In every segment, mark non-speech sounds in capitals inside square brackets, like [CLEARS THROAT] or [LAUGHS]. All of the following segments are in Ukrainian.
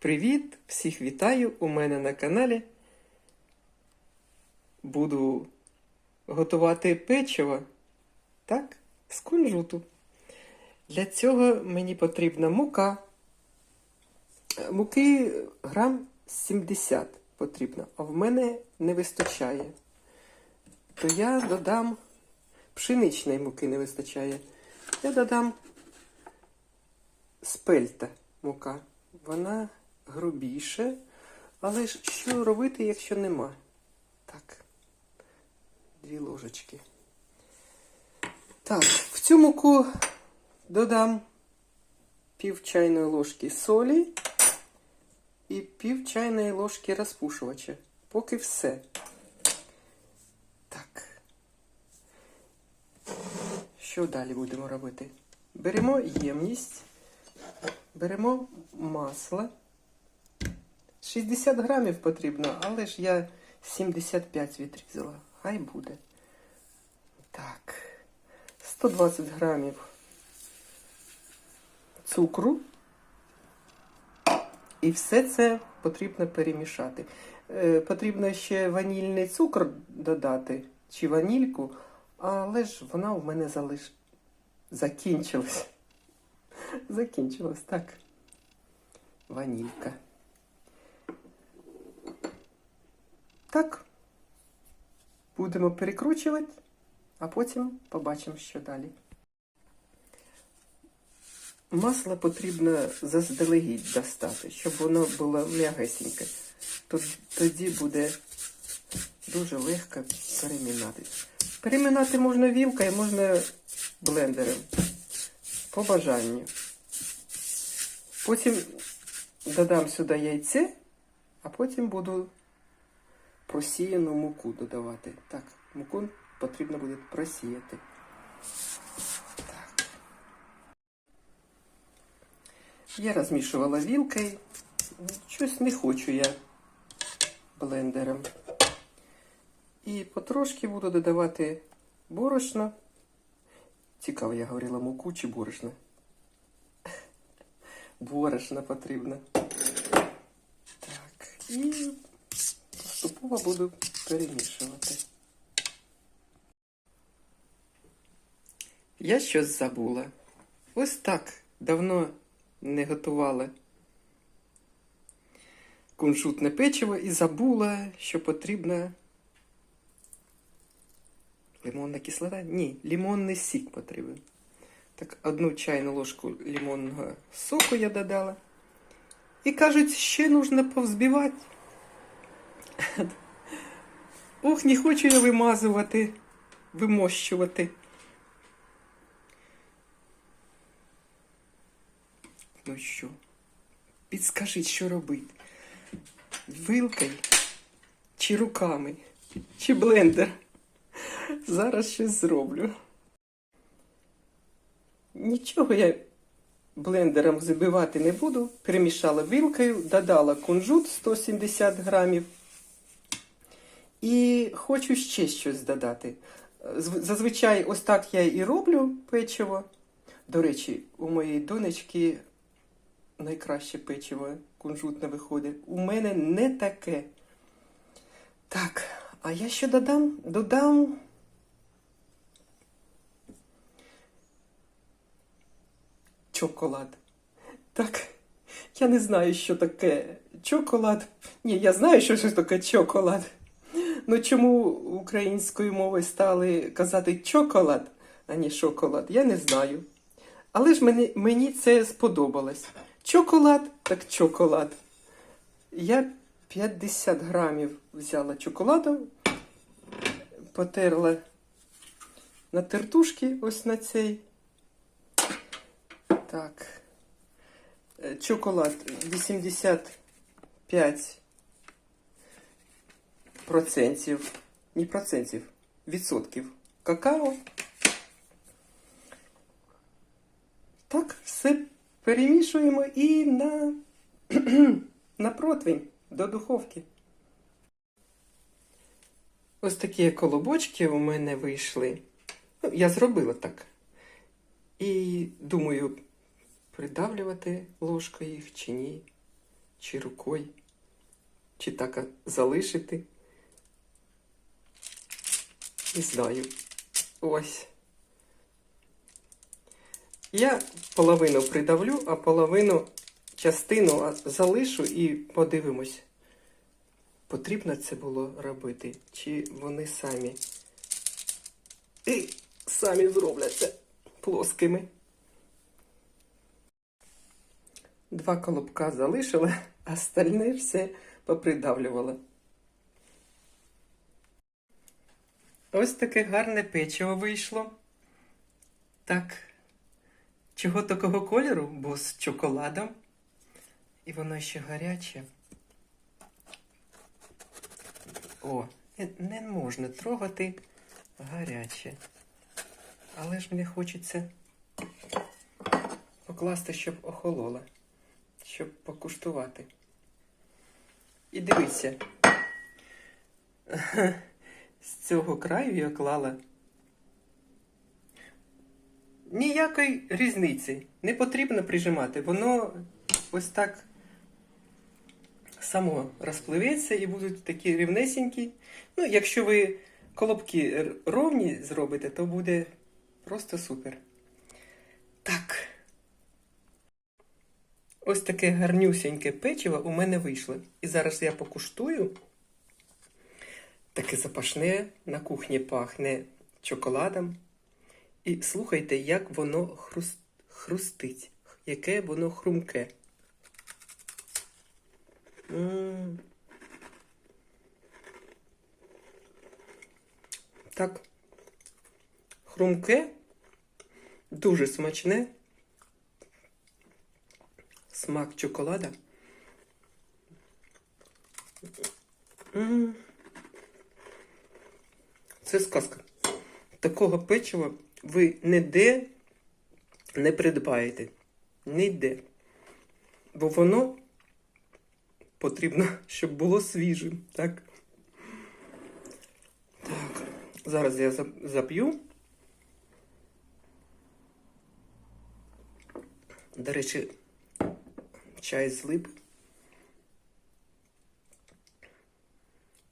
Привіт! Всіх вітаю у мене на каналі. Буду готувати печиво, так, з кунжуту. Для цього мені потрібна мука. Муки грам 70 потрібно, а в мене не вистачає. То я додам пшеничної муки не вистачає. Я додам спельта мука. Вона грубіше. Але ж що робити, якщо нема? Так. Дві ложечки. Так, в цю муку додам пів чайної ложки солі і пів чайної ложки розпушувача. Поки все. Так. Що далі будемо робити? Беремо ємність, беремо масло. 60 грамів потрібно, але ж я 75 відрізала. Хай буде. Так. 120 грамів цукру. І все це потрібно перемішати. Е, потрібно ще ванільний цукор додати, чи ванільку, але ж вона у мене залиш... закінчилась. [LAUGHS] Закінчилась, так. Ванілька. Так. Будемо перекручувати, а потім побачимо, що далі. Масло потрібно заздалегідь достати, щоб воно було м'ягесеньке. Тоді буде дуже легко перемінати. Перемінати можна вілкою, можна блендером. По бажанню. Потім додам сюди яйце, а потім буду просіяну муку додавати. Так, муку потрібно буде просіяти. Так. Я розмішувала вілкою. Щось не хочу я блендером. І потрошки буду додавати борошно. Цікаво, я говорила муку чи борошно. [LAUGHS] Борошно потрібно. Так, і поступово буду перемішувати. Я щось забула. Ось так давно не готувала кунжутне печиво і забула, що потрібна лимонна кислота? Ні, лимонний сік потрібен. Так, одну чайну ложку лимонного соку я додала. І кажуть, ще нужно повзбивати. [LAUGHS] Ох, не хочу я вимазувати, вимощувати. Ну що, підскажіть, що робити? Вилкою чи руками, чи блендер? Зараз щось зроблю. Нічого я блендером забивати не буду. Перемішала вилкою, додала кунжут 170 грамів. І хочу ще щось додати. Зазвичай ось так я і роблю печиво. До речі, у моєї донечки найкраще печиво кунжутне виходить. У мене не таке. Так, а я що додам? Додам. Чоколад. Так, я не знаю, що таке чоколад. Ні, я знаю, що щось таке чоколад. Ну чому українською мовою стали казати чоколад, а не шоколад, я не знаю. Але ж мені, мені це сподобалось. Чоколад, так чоколад. Я 50 грамів взяла чоколаду, потерла на тертушки ось на цей. Так. Е, Чоколад 85 процентів, не процентів, відсотків какао. Так, все перемішуємо і на, [CLEARS THROAT] на противень до духовки. Ось такі колобочки у мене вийшли. Ну, я зробила так. І думаю, придавлювати ложкою їх чи ні. чи рукою, чи так залишити. Не знаю. Ось. Я половину придавлю, а половину частину залишу і подивимось, потрібно це було робити, чи вони самі. І самі зробляться плоскими. Два колобка залишила, а [LAUGHS] остальне все попридавлювала. Ось таке гарне печиво вийшло. Так. Чого такого кольору? Бо з чоколадом. І воно ще гаряче. О, не, можна трогати гаряче. Але ж мені хочеться покласти, щоб охолола, щоб покуштувати. І дивіться, з цього краю я клала ніякої різниці. Не потрібно прижимати. Воно ось так само розпливеться і будуть такі рівнесенькі. Ну, якщо ви колобки ровні зробите, то буде просто супер. Так. Ось таке гарнюсіньке печиво у мене вийшло. І зараз я покуштую. Таке запашне на кухні пахне чоколадом. І слухайте, як воно хрус... хрустить, яке воно хрумке. М. Так. Хрумке, дуже смачне. Смак чоколада. М. Це сказка. Такого печива ви ніде не придбаєте. Ніде. Бо воно потрібно, щоб було свіжим. Так? Так. Зараз я зап'ю. До речі, чай з лип.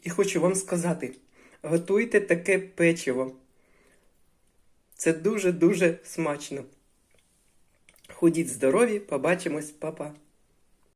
І хочу вам сказати: готуйте таке печиво. Це дуже-дуже смачно. Ходіть здорові, побачимось, па-па.